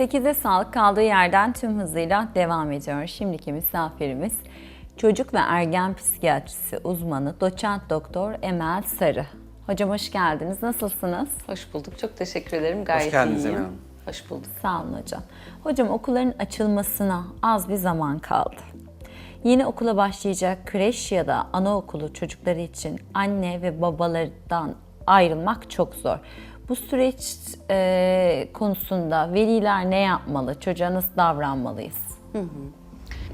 8'de sağlık kaldığı yerden tüm hızıyla devam ediyor. Şimdiki misafirimiz çocuk ve ergen psikiyatrisi uzmanı doçent doktor Emel Sarı. Hocam hoş geldiniz. Nasılsınız? Hoş bulduk. Çok teşekkür ederim. Gayet geldiniz iyiyim. Emel Hanım. Hoş bulduk. Sağ olun hocam. Hocam okulların açılmasına az bir zaman kaldı. Yeni okula başlayacak kreş ya da anaokulu çocukları için anne ve babalardan ayrılmak çok zor. Bu süreç e, konusunda veliler ne yapmalı? Çocuğa nasıl davranmalıyız?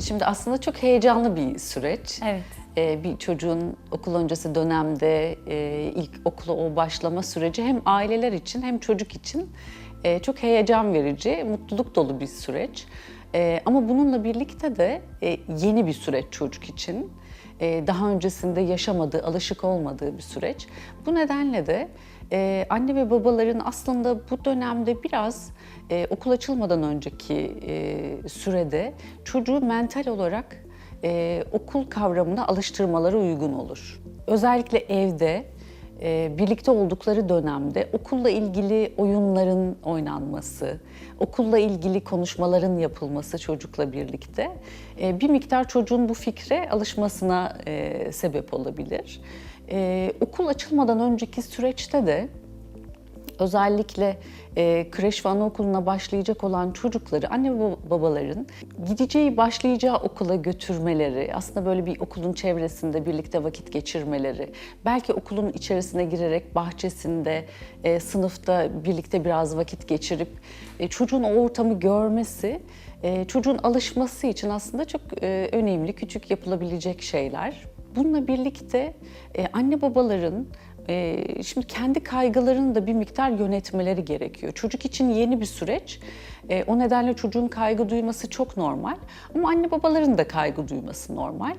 Şimdi aslında çok heyecanlı bir süreç. Evet. Ee, bir çocuğun okul öncesi dönemde e, ilk okula o başlama süreci hem aileler için hem çocuk için e, çok heyecan verici, mutluluk dolu bir süreç. E, ama bununla birlikte de e, yeni bir süreç çocuk için. E, daha öncesinde yaşamadığı, alışık olmadığı bir süreç. Bu nedenle de e, anne ve babaların aslında bu dönemde biraz e, okul açılmadan önceki sürede çocuğu mental olarak okul kavramına alıştırmaları uygun olur. Özellikle evde birlikte oldukları dönemde okulla ilgili oyunların oynanması, okulla ilgili konuşmaların yapılması çocukla birlikte e, bir miktar çocuğun bu fikre alışmasına e, sebep olabilir. E, okul açılmadan önceki süreçte de özellikle e, kreş ve anaokuluna başlayacak olan çocukları anne ve babaların gideceği, başlayacağı okula götürmeleri, aslında böyle bir okulun çevresinde birlikte vakit geçirmeleri, belki okulun içerisine girerek bahçesinde, e, sınıfta birlikte biraz vakit geçirip e, çocuğun o ortamı görmesi, e, çocuğun alışması için aslında çok e, önemli, küçük yapılabilecek şeyler. Bununla birlikte e, anne babaların ee, şimdi kendi kaygılarını da bir miktar yönetmeleri gerekiyor. Çocuk için yeni bir süreç. Ee, o nedenle çocuğun kaygı duyması çok normal. Ama anne babaların da kaygı duyması normal.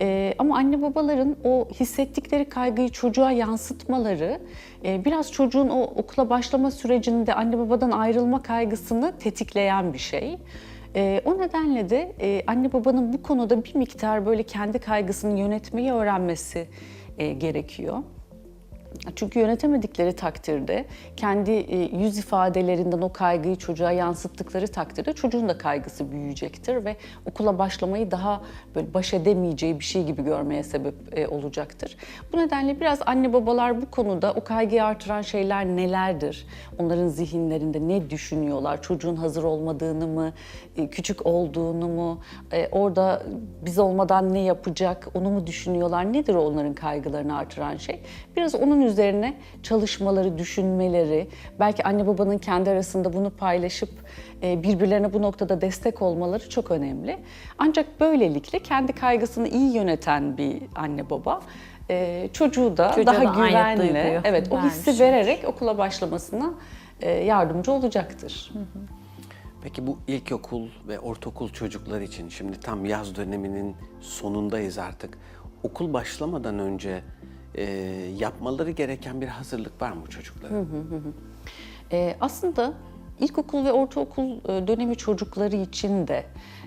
Ee, ama anne babaların o hissettikleri kaygıyı çocuğa yansıtmaları e, biraz çocuğun o okula başlama sürecinde anne babadan ayrılma kaygısını tetikleyen bir şey. O nedenle de e, anne babanın bu konuda bir miktar böyle kendi kaygısını yönetmeyi öğrenmesi e, gerekiyor. Çünkü yönetemedikleri takdirde kendi e, yüz ifadelerinden o kaygıyı çocuğa yansıttıkları takdirde çocuğun da kaygısı büyüyecektir ve okula başlamayı daha böyle baş edemeyeceği bir şey gibi görmeye sebep e, olacaktır. Bu nedenle biraz anne babalar bu konuda o kaygıyı artıran şeyler nelerdir? Onların zihinlerinde ne düşünüyorlar? Çocuğun hazır olmadığını mı, e, küçük olduğunu mu, orada biz olmadan ne yapacak onu mu düşünüyorlar? Nedir onların kaygılarını artıran şey? Biraz onun üzerine çalışmaları, düşünmeleri, belki anne babanın kendi arasında bunu paylaşıp e, birbirlerine bu noktada destek olmaları çok önemli. Ancak böylelikle kendi kaygısını iyi yöneten bir anne baba e, çocuğu da Çocuğa daha da güvenli, evet o vermiş hissi vererek okula başlamasına e, yardımcı olacaktır. Peki bu ilkokul ve ortaokul çocuklar için şimdi tam yaz döneminin sonundayız artık. Okul başlamadan önce e, yapmaları gereken bir hazırlık var mı bu çocukların? E, aslında ilkokul ve ortaokul e, dönemi çocukları için de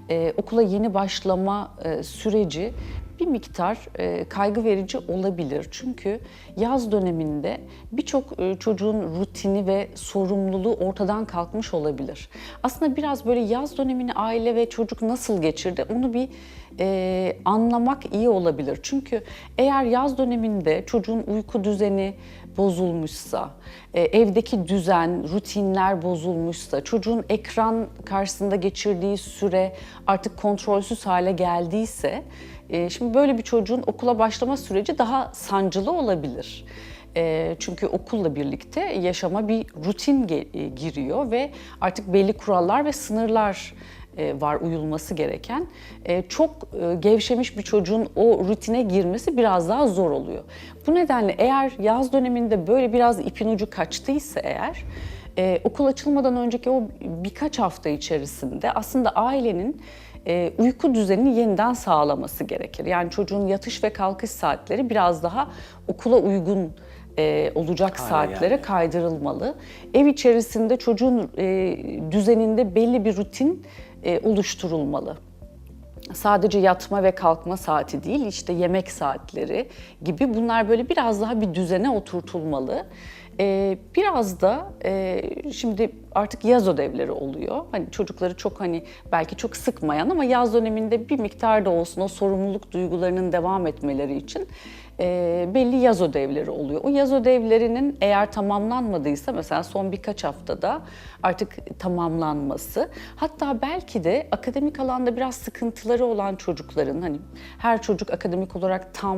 e, okula yeni başlama e, süreci bir miktar e, kaygı verici olabilir. Çünkü yaz döneminde birçok e, çocuğun rutini ve sorumluluğu ortadan kalkmış olabilir. Aslında biraz böyle yaz dönemini aile ve çocuk nasıl geçirdi onu bir e, anlamak iyi olabilir. Çünkü eğer yaz döneminde çocuğun uyku düzeni bozulmuşsa, e, evdeki düzen, rutinler bozulmuşsa, çocuğun ekran karşısında geçirdiği süre artık kontrolsüz hale geldiyse, e, şimdi böyle bir çocuğun okula başlama süreci daha sancılı olabilir. E, çünkü okulla birlikte yaşama bir rutin e, giriyor ve artık belli kurallar ve sınırlar var uyulması gereken. E, Çok e, gevşemiş bir çocuğun o rutine girmesi biraz daha zor oluyor. Bu nedenle eğer yaz döneminde böyle biraz ipin ucu kaçtıysa eğer e, okul açılmadan önceki o birkaç hafta içerisinde aslında ailenin e, uyku düzenini yeniden sağlaması gerekir. Yani çocuğun yatış ve kalkış saatleri biraz daha okula uygun e, olacak Hale saatlere kaydırılmalı. Ev içerisinde çocuğun e, düzeninde belli bir rutin e, oluşturulmalı. Sadece yatma ve kalkma saati değil, işte yemek saatleri gibi bunlar böyle biraz daha bir düzene oturtulmalı. Ee, biraz da e, şimdi artık yaz ödevleri oluyor. Hani çocukları çok hani belki çok sıkmayan ama yaz döneminde bir miktar da olsun o sorumluluk duygularının devam etmeleri için e, belli yaz ödevleri oluyor. O yaz ödevlerinin eğer tamamlanmadıysa mesela son birkaç haftada artık tamamlanması hatta belki de akademik alanda biraz sıkıntıları olan çocukların hani her çocuk akademik olarak tam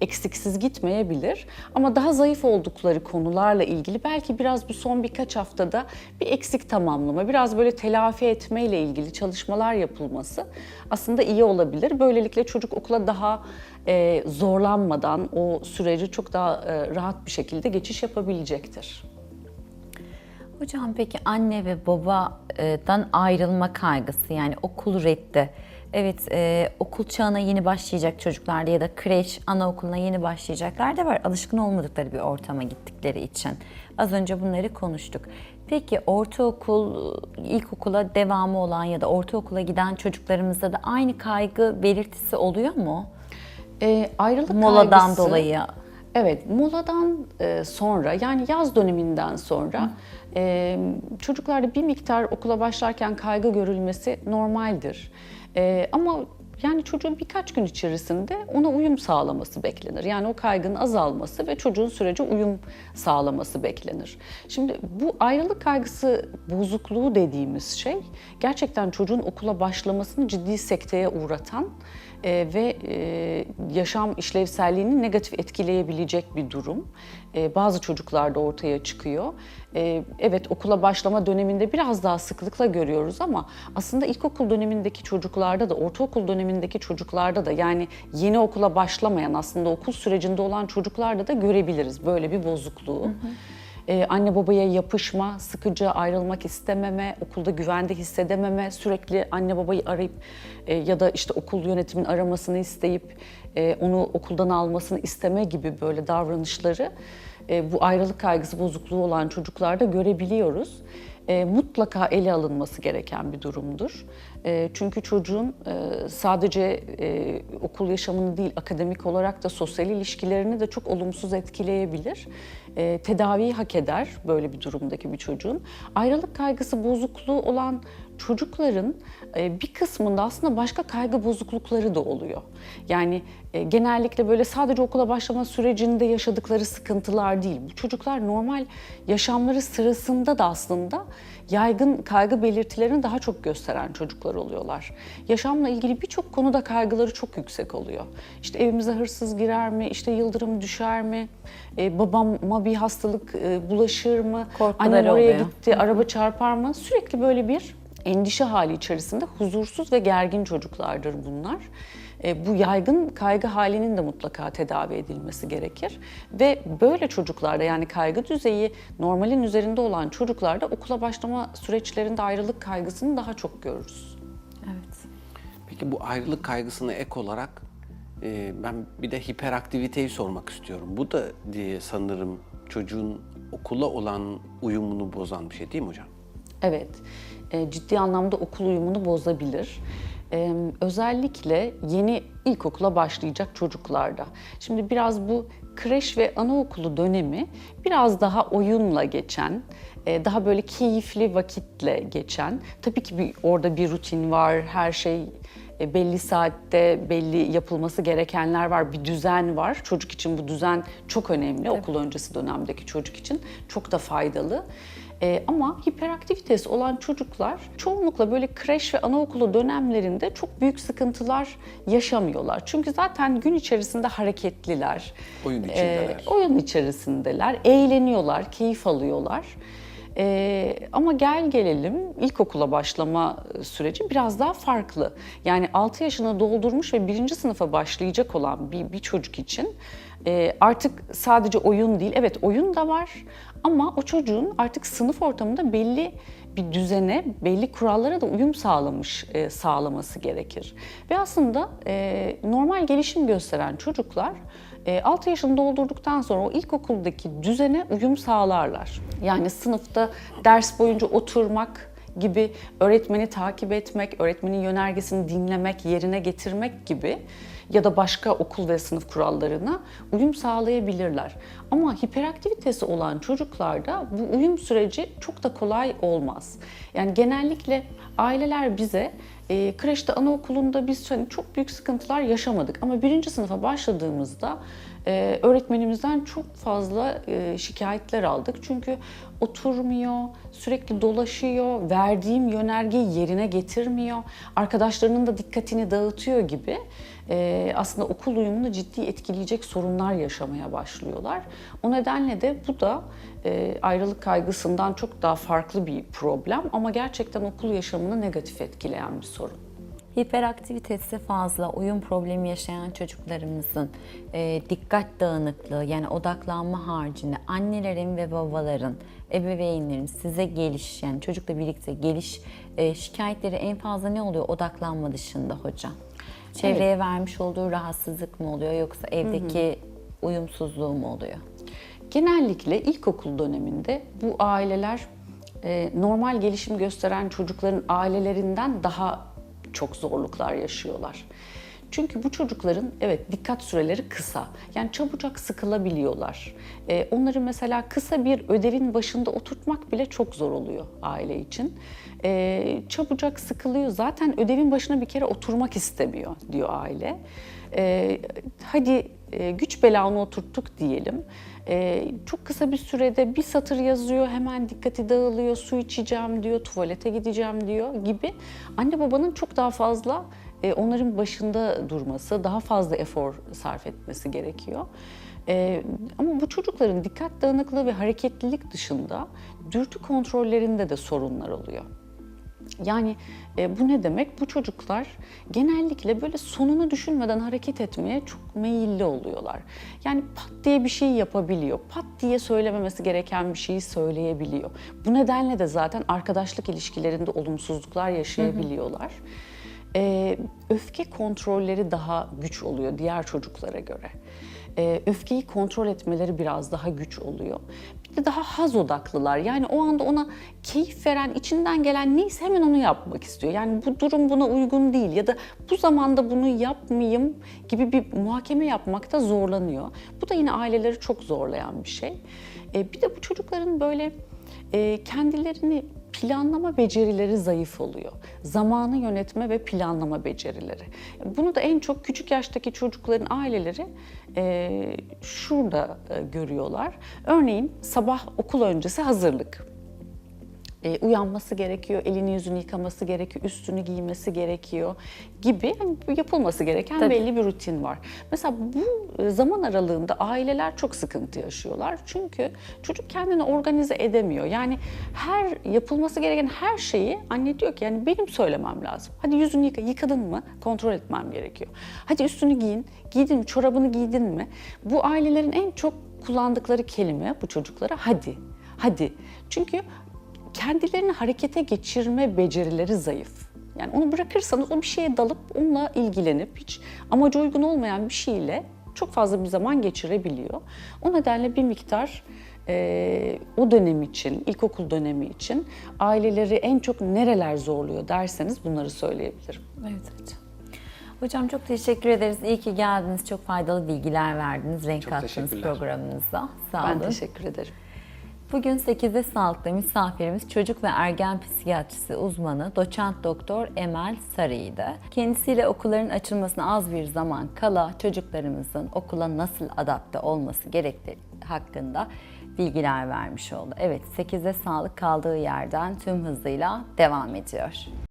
eksiksiz gitmeyebilir ama daha zayıf oldukları konularla ilgili belki biraz bu son birkaç haftada bir eksik tamamlama, biraz böyle telafi etmeyle ilgili çalışmalar yapılması aslında iyi olabilir. Böylelikle çocuk okula daha e, zorlanmadan o süreci çok daha e, rahat bir şekilde geçiş yapabilecektir. Hocam peki anne ve babadan ayrılma kaygısı yani okul reddi. Evet e, okul çağına yeni başlayacak çocuklarda ya da kreş, anaokuluna yeni başlayacaklar da var. Alışkın olmadıkları bir ortama gittikleri için. Az önce bunları konuştuk. Peki ortaokul, ilkokula devamı olan ya da ortaokula giden çocuklarımızda da aynı kaygı belirtisi oluyor mu? E, ayrılık Moladan kaygısı- dolayı. Evet, moladan e, sonra yani yaz döneminden sonra e, çocuklarda bir miktar okula başlarken kaygı görülmesi normaldir. E, ama yani çocuğun birkaç gün içerisinde ona uyum sağlaması beklenir. Yani o kaygının azalması ve çocuğun sürece uyum sağlaması beklenir. Şimdi bu ayrılık kaygısı bozukluğu dediğimiz şey gerçekten çocuğun okula başlamasını ciddi sekteye uğratan e, ve e, yaşam işlevselliğini negatif etkileyebilecek bir durum. E, bazı çocuklarda ortaya çıkıyor. E, evet okula başlama döneminde biraz daha sıklıkla görüyoruz ama aslında ilkokul dönemindeki çocuklarda da, ortaokul dönemindeki çocuklarda da yani yeni okula başlamayan aslında okul sürecinde olan çocuklarda da görebiliriz böyle bir bozukluğu. Ee, anne babaya yapışma, sıkıca ayrılmak istememe, okulda güvende hissedememe, sürekli anne babayı arayıp e, ya da işte okul yönetimin aramasını isteyip e, onu okuldan almasını isteme gibi böyle davranışları e, bu ayrılık kaygısı bozukluğu olan çocuklarda görebiliyoruz. Mutlaka ele alınması gereken bir durumdur. E, çünkü çocuğun e, sadece e, okul yaşamını değil, akademik olarak da sosyal ilişkilerini de çok olumsuz etkileyebilir. E, tedaviyi hak eder böyle bir durumdaki bir çocuğun. Ayrılık kaygısı bozukluğu olan çocukların e, bir kısmında aslında başka kaygı bozuklukları da oluyor. Yani genellikle böyle sadece okula başlama sürecinde yaşadıkları sıkıntılar değil. Bu çocuklar normal yaşamları sırasında da aslında yaygın kaygı belirtilerini daha çok gösteren çocuklar oluyorlar. Yaşamla ilgili birçok konuda kaygıları çok yüksek oluyor. İşte evimize hırsız girer mi? İşte yıldırım düşer mi? E, babama bir hastalık e, bulaşır mı? Korkuları Annem oraya oluyor. gitti, araba çarpar mı? Sürekli böyle bir endişe hali içerisinde huzursuz ve gergin çocuklardır bunlar. E, bu yaygın kaygı halinin de mutlaka tedavi edilmesi gerekir. Ve böyle çocuklarda yani kaygı düzeyi normalin üzerinde olan çocuklarda okula başlama süreçlerinde ayrılık kaygısını daha çok görürüz. Evet. Peki bu ayrılık kaygısına ek olarak e, ben bir de hiperaktiviteyi sormak istiyorum. Bu da diye sanırım çocuğun okula olan uyumunu bozan bir şey değil mi hocam? Evet, e, ciddi anlamda okul uyumunu bozabilir. E, özellikle yeni ilkokula başlayacak çocuklarda. Şimdi biraz bu kreş ve anaokulu dönemi biraz daha oyunla geçen, e, daha böyle keyifli vakitle geçen. Tabii ki bir, orada bir rutin var, her şey e, belli saatte belli yapılması gerekenler var, bir düzen var. Çocuk için bu düzen çok önemli. Okul öncesi dönemdeki çocuk için çok da faydalı. Ee, ama hiperaktivitesi olan çocuklar çoğunlukla böyle kreş ve anaokulu dönemlerinde çok büyük sıkıntılar yaşamıyorlar. Çünkü zaten gün içerisinde hareketliler. Oyun içindeler. Ee, oyun içerisindeler, eğleniyorlar, keyif alıyorlar. Ee, ama gel gelelim ilkokula başlama süreci biraz daha farklı. Yani 6 yaşını doldurmuş ve birinci sınıfa başlayacak olan bir, bir çocuk için e, artık sadece oyun değil, evet oyun da var ama o çocuğun artık sınıf ortamında belli bir düzene, belli kurallara da uyum sağlamış e, sağlaması gerekir. Ve aslında e, normal gelişim gösteren çocuklar 6 yaşını doldurduktan sonra o ilkokuldaki düzene uyum sağlarlar. Yani sınıfta ders boyunca oturmak gibi öğretmeni takip etmek, öğretmenin yönergesini dinlemek, yerine getirmek gibi ya da başka okul ve sınıf kurallarına uyum sağlayabilirler. Ama hiperaktivitesi olan çocuklarda bu uyum süreci çok da kolay olmaz. Yani genellikle aileler bize e, kreşte, anaokulunda biz hani çok büyük sıkıntılar yaşamadık. Ama birinci sınıfa başladığımızda e, öğretmenimizden çok fazla e, şikayetler aldık. Çünkü oturmuyor, sürekli dolaşıyor, verdiğim yönergeyi yerine getirmiyor, arkadaşlarının da dikkatini dağıtıyor gibi e, aslında okul uyumunu ciddi etkileyecek sorunlar yaşamaya başlıyorlar. O nedenle de bu da e, ayrılık kaygısından çok daha farklı bir problem ama gerçekten okul yaşamını negatif etkileyen bir sorun. Hiperaktivitesi fazla, uyum problemi yaşayan çocuklarımızın e, dikkat dağınıklığı yani odaklanma haricinde annelerin ve babaların, ebeveynlerin size geliş yani çocukla birlikte geliş e, şikayetleri en fazla ne oluyor odaklanma dışında hocam? Çevreye vermiş olduğu rahatsızlık mı oluyor yoksa evdeki uyumsuzluğu mu oluyor? Genellikle ilkokul döneminde bu aileler e, normal gelişim gösteren çocukların ailelerinden daha çok zorluklar yaşıyorlar. Çünkü bu çocukların evet dikkat süreleri kısa. Yani çabucak sıkılabiliyorlar. E, onları mesela kısa bir ödevin başında oturtmak bile çok zor oluyor aile için. E, çabucak sıkılıyor. Zaten ödevin başına bir kere oturmak istemiyor diyor aile. E, hadi e, güç bela onu oturttuk diyelim. E, çok kısa bir sürede bir satır yazıyor, hemen dikkati dağılıyor, su içeceğim diyor, tuvalete gideceğim diyor gibi. Anne babanın çok daha fazla e, onların başında durması, daha fazla efor sarf etmesi gerekiyor. E, ama bu çocukların dikkat dağınıklığı ve hareketlilik dışında dürtü kontrollerinde de sorunlar oluyor. Yani e, bu ne demek? Bu çocuklar genellikle böyle sonunu düşünmeden hareket etmeye çok meyilli oluyorlar. Yani pat diye bir şey yapabiliyor. Pat diye söylememesi gereken bir şeyi söyleyebiliyor. Bu nedenle de zaten arkadaşlık ilişkilerinde olumsuzluklar yaşayabiliyorlar. E, öfke kontrolleri daha güç oluyor diğer çocuklara göre. E, öfkeyi kontrol etmeleri biraz daha güç oluyor. Bir de daha haz odaklılar. Yani o anda ona keyif veren, içinden gelen neyse hemen onu yapmak istiyor. Yani bu durum buna uygun değil ya da bu zamanda bunu yapmayayım gibi bir muhakeme yapmakta zorlanıyor. Bu da yine aileleri çok zorlayan bir şey. E, bir de bu çocukların böyle e, kendilerini planlama becerileri zayıf oluyor. Zamanı yönetme ve planlama becerileri. Bunu da en çok küçük yaştaki çocukların aileleri e, şurada e, görüyorlar. Örneğin sabah okul öncesi hazırlık. E, uyanması gerekiyor, elini yüzünü yıkaması gerekiyor, üstünü giymesi gerekiyor gibi hani yapılması gereken Tabii. belli bir rutin var. Mesela bu e, zaman aralığında aileler çok sıkıntı yaşıyorlar. Çünkü çocuk kendini organize edemiyor. Yani her yapılması gereken her şeyi anne diyor ki yani benim söylemem lazım. Hadi yüzünü yıka, yıkadın mı? Kontrol etmem gerekiyor. Hadi üstünü giyin, giydin mi? Çorabını giydin mi? Bu ailelerin en çok kullandıkları kelime bu çocuklara hadi. Hadi. Çünkü kendilerini harekete geçirme becerileri zayıf. Yani onu bırakırsanız o bir şeye dalıp onunla ilgilenip hiç amaca uygun olmayan bir şeyle çok fazla bir zaman geçirebiliyor. O nedenle bir miktar e, o dönem için, ilkokul dönemi için aileleri en çok nereler zorluyor derseniz bunları söyleyebilirim. Evet hocam. Hocam çok teşekkür ederiz. İyi ki geldiniz. Çok faydalı bilgiler verdiniz. Renk Çok kattınız teşekkürler. programımıza. Sağ Ben olun. teşekkür ederim. Bugün 8'de Sağlık'ta misafirimiz çocuk ve ergen psikiyatrisi uzmanı doçent doktor Emel Sarı'ydı. Kendisiyle okulların açılmasına az bir zaman kala çocuklarımızın okula nasıl adapte olması gerektiği hakkında bilgiler vermiş oldu. Evet 8'de Sağlık kaldığı yerden tüm hızıyla devam ediyor.